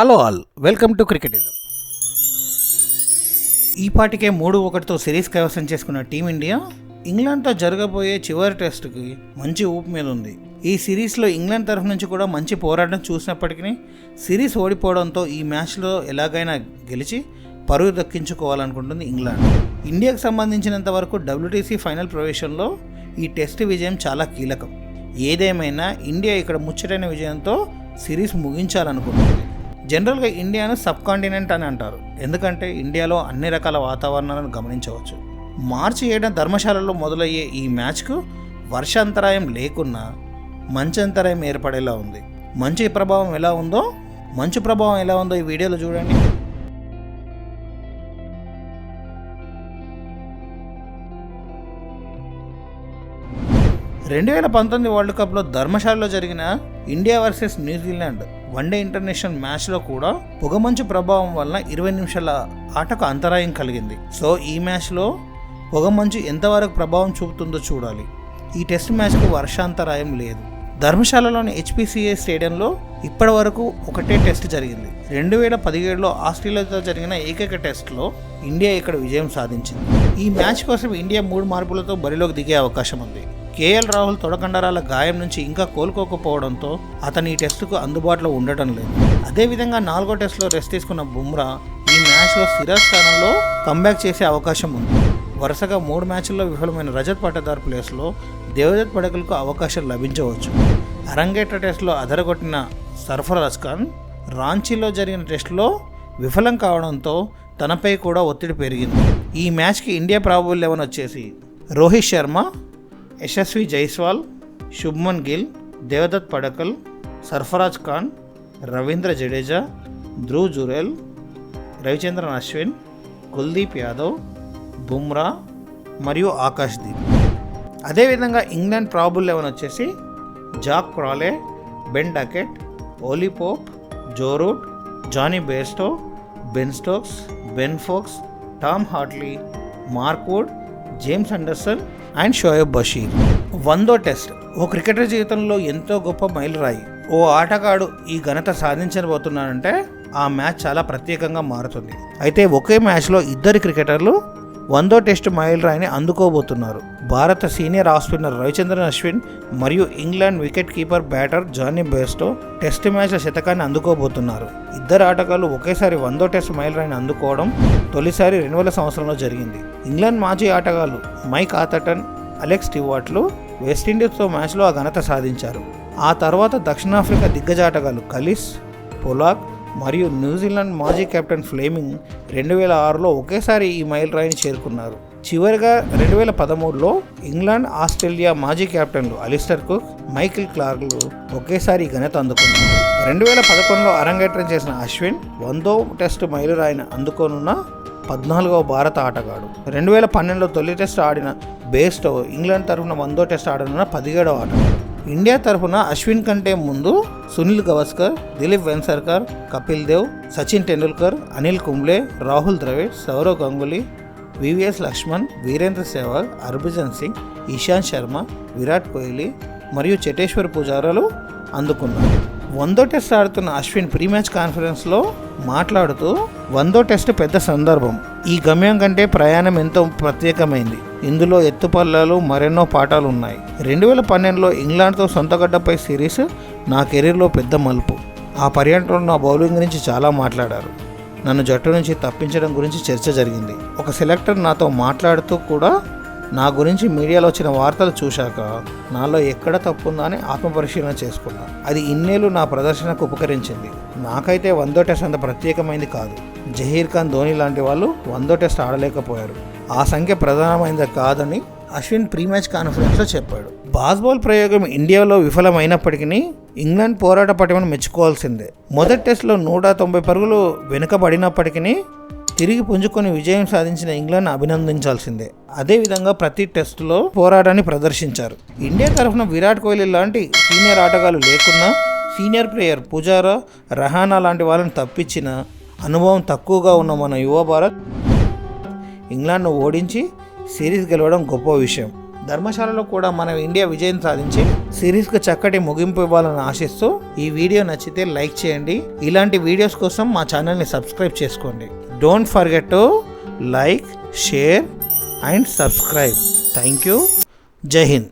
Hello all welcome to Cricketism. ఈ పాటికే మూడు ఒకటితో సిరీస్ కైవసం చేసుకున్న టీమిండియా ఇంగ్లాండ్తో జరగబోయే చివరి టెస్ట్కి మంచి ఊపు మీద ఉంది. ఈ సిరీస్లో ఇంగ్లాండ్ తరఫు నుంచి కూడా మంచి పోరాటం చూసినప్పటికీ సిరీస్ ఓడిపోవడంతో ఈ మ్యాచ్లో ఎలాగైనా గెలిచి పరుగు దక్కించుకోవాలనుకుంటుంది ఇంగ్లాండ్. ఇండియాకు సంబంధించినంత వరకు డబ్ల్యూటీసీ ఫైనల్ ప్రవేశంలో ఈ టెస్ట్ విజయం చాలా కీలకం. ఏదేమైనా ఇండియా ఇక్కడ ముచ్చటైన విజయంతో సిరీస్ ముగించాలనుకుంటుంది. జనరల్గా ఇండియాను సబ్ కాంటినెంట్ అని అంటారు. ఎందుకంటే ఇండియాలో అన్ని రకాల వాతావరణాలను గమనించవచ్చు. మార్చి ఏడున ధర్మశాలలో మొదలయ్యే ఈ మ్యాచ్కు వర్షాంతరాయం లేకున్నా మంచంతరాయం ఏర్పడేలా ఉంది. మంచి ప్రభావం ఎలా ఉందో మంచు ప్రభావం ఎలా ఉందో ఈ వీడియోలో చూడండి. రెండు వేల పంతొమ్మిది వరల్డ్ కప్లో ధర్మశాలలో జరిగిన India versus New Zealand one day international మ్యాచ్లో కూడా పొగమంచు ప్రభావం వల్ల ఇరవై నిమిషాల ఆటకు అంతరాయం కలిగింది. సో ఈ మ్యాచ్లో పొగమంచు ఎంతవరకు ప్రభావం చూపుతుందో చూడాలి. ఈ టెస్ట్ మ్యాచ్కు వర్షాంతరాయం లేదు. ధర్మశాలలోని హెచ్పిసిఏ స్టేడియంలో ఇప్పటి వరకు ఒకటే టెస్ట్ జరిగింది. రెండు వేల పదిహేడులో ఆస్ట్రేలియాతో జరిగిన ఏకైక టెస్ట్లో ఇండియా ఇక్కడ విజయం సాధించింది. ఈ మ్యాచ్ కోసం ఇండియా మూడు మార్పులతో బరిలోకి దిగే అవకాశం ఉంది. కేఎల్ రాహుల్ తొడకండరాల గాయం నుంచి ఇంకా కోలుకోకపోవడంతో అతను ఈ టెస్టుకు అందుబాటులో ఉండటం లేదు. అదేవిధంగా నాలుగో టెస్టులో రెస్ట్ తీసుకున్న బుమ్రా ఈ మ్యాచ్లో స్థిర స్థానంలో కంబ్యాక్ చేసే అవకాశం ఉంది. వరుసగా మూడు మ్యాచ్ల్లో విఫలమైన రజత్ పట్టదార్ ప్లేస్లో దేవదత్ పడకలకు అవకాశం లభించవచ్చు. అరంగేట్ర టెస్ట్లో అదరగొట్టిన సర్ఫరాజ్ ఖాన్ రాంచీలో జరిగిన టెస్టులో విఫలం కావడంతో తనపై కూడా ఒత్తిడి పెరిగింది. ఈ మ్యాచ్కి ఇండియా ప్రాబుల్ లెవెన్ వచ్చేసి రోహిత్ శర్మ యశస్వి జైస్వాల్ శుభ్మన్ గిల్ దేవదత్ పడకల్ సర్ఫరాజ్ ఖాన్ రవీంద్ర జడేజా ధ్రువ్ జురేల్ రవిచంద్రన్ అశ్విన్ కుల్దీప్ యాదవ్ బుమ్రా మరియు ఆకాష్ దీప్. అదేవిధంగా ఇంగ్లాండ్ ప్రాబుల్ లెవెన్ వచ్చేసి Jack Crawley Ben Duckett Ollie Pope Joe Root Jonny Bairstow Ben Stokes Ben Foakes Tom Hartley Mark Wood James Anderson and Shoaib Bashir. వందో టెస్ట్. ఓ క్రికెటర్ జీవితంలో ఎంతో గొప్ప మైలురాయి. ఓ ఆటగాడు ఈ ఘనత సాధించబోతున్నాడంటే ఆ మ్యాచ్ చాలా ప్రత్యేకంగా మారుతుంది. అయితే ఒకే మ్యాచ్లో ఇద్దరు క్రికెటర్లు వందో టెస్ట్ మైలురాయిని అందుకోబోతున్నారు. భారత senior off spinner Ravichandran Ashwin మరియు England wicketkeeper batter Jonny Bairstow test మ్యాచ్ల శతకాన్ని అందుకోబోతున్నారు. ఇద్దరు ఆటగాళ్ళు ఒకేసారి వందో టెస్ట్ మైలురాయిని అందుకోవడం తొలిసారి రెండు వేల సంవత్సరంలో జరిగింది. ఇంగ్లాండ్ మాజీ ఆటగాళ్ళు మైక్ ఆథటన్ అలెక్స్ స్టివార్ట్లు వెస్టిండీస్తో మ్యాచ్లో ఆ ఘనత సాధించారు. ఆ తర్వాత దక్షిణాఫ్రికా దిగ్గజ ఆటగాళ్ళు కలిస్ పొలాక్ మరియు న్యూజిలాండ్ మాజీ కెప్టెన్ ఫ్లేమింగ్ రెండు వేల ఆరులో ఒకేసారి ఈ మైల్ రాయిని చేరుకున్నారు. చివరిగా రెండు వేల పదమూడులో ఇంగ్లాండ్ ఆస్ట్రేలియా మాజీ కెప్టెన్లు అలిస్టర్ కుక్ మైకిల్ క్లార్క్లు ఒకేసారి ఘనత అందుకున్నారు. రెండు వేల పదకొండులో అరంగేట్రం చేసిన అశ్విన్ వందో టెస్ట్ మైలురాయిని అందుకోనున్న పద్నాలుగవ భారత ఆటగాడు. రెండు వేల పన్నెండులో తొలి టెస్ట్ ఆడిన బేస్టో ఇంగ్లాండ్ తరఫున వందో టెస్ట్ ఆడనున్న పదిహేడవ ఆటగాడు. ఇండియా తరఫున అశ్విన్ కంటే ముందు సునీల్ గవస్కర్ దిలీప్ వెన్సర్కర్ కపిల్ దేవ్ సచిన్ టెండూల్కర్ అనిల్ కుంబ్లే రాహుల్ ద్రవిడ్ సౌరవ్ గంగులీ వివిఎస్ లక్ష్మణ్ వీరేంద్ర సెహ్వాగ్ హర్భజన్ సింగ్ ఇషాంత్ శర్మ విరాట్ కోహ్లీ మరియు చటేశ్వర్ పూజారాలు అందుకున్నారు. వందో టెస్ట్ ఆడుతున్న అశ్విన్ ప్రీ మ్యాచ్ కాన్ఫరెన్స్లో మాట్లాడుతూ వందో టెస్ట్ పెద్ద సందర్భం. ఈ గమ్యం కంటే ప్రయాణం ఎంతో ప్రత్యేకమైంది. ఇందులో ఎత్తుపల్లాలు మరెన్నో పాఠాలు ఉన్నాయి రెండు వేల పన్నెండులో ఇంగ్లాండ్తో సొంతగడ్డపై సిరీస్ నా కెరీర్లో పెద్ద మలుపు. ఆ పర్యటనలో నా బౌలింగ్ గురించి చాలా మాట్లాడారు. నన్ను జట్టు నుంచి తప్పించడం గురించి చర్చ జరిగింది. ఒక సెలెక్టర్ నాతో మాట్లాడుతూ కూడా నా గురించి మీడియాలో వచ్చిన వార్తలు చూశాక నాలో ఎక్కడ తప్పుందా అని ఆత్మపరిశీలన చేసుకున్నా. అది ఇన్నేళ్ళు నా ప్రదర్శనకు ఉపకరించింది. నాకైతే వందో టెస్ట్ అంత ప్రత్యేకమైంది కాదు. జహీర్ ఖాన్ ధోని లాంటి వాళ్ళు వందో టెస్ట్ ఆడలేకపోయారు. ఆ సంఖ్య ప్రధానమైనది కాదని అశ్విన్ ప్రీ మ్యాచ్ కాన్ఫరెన్స్లో చెప్పాడు. బాస్బాల్ ప్రయోగం ఇండియాలో విఫలమైనప్పటికీ ఇంగ్లాండ్ పోరాట పటిమను మెచ్చుకోవాల్సిందే. మొదటి టెస్ట్లో నూట తొంభై పరుగులు వెనుకబడినప్పటికీ తిరిగి పుంజుకొని విజయం సాధించిన ఇంగ్లాండ్ అభినందించాల్సిందే. అదేవిధంగా ప్రతి టెస్టులో పోరాటాన్ని ప్రదర్శించారు. ఇండియా తరఫున విరాట్ కోహ్లీ లాంటి సీనియర్ ఆటగాళ్ళు లేకున్నా సీనియర్ ప్లేయర్ పుజారా రహానా లాంటి వాళ్ళని తప్పించిన అనుభవం తక్కువగా ఉన్న మన యువ భారత్ ఇంగ్లాండ్ను ఓడించి సిరీస్ గెలవడం గొప్ప విషయం. ధర్మశాలలో కూడా మన ఇండియా విజయం సాధించి సిరీస్కి చక్కటి ముగింపు ఇవ్వాలని ఆశిస్తూ ఈ వీడియో నచ్చితే లైక్ చేయండి. ఇలాంటి వీడియోస్ కోసం మా ఛానల్ని సబ్స్క్రైబ్ చేసుకోండి. Don't forget to like share and subscribe thank you Jai Hind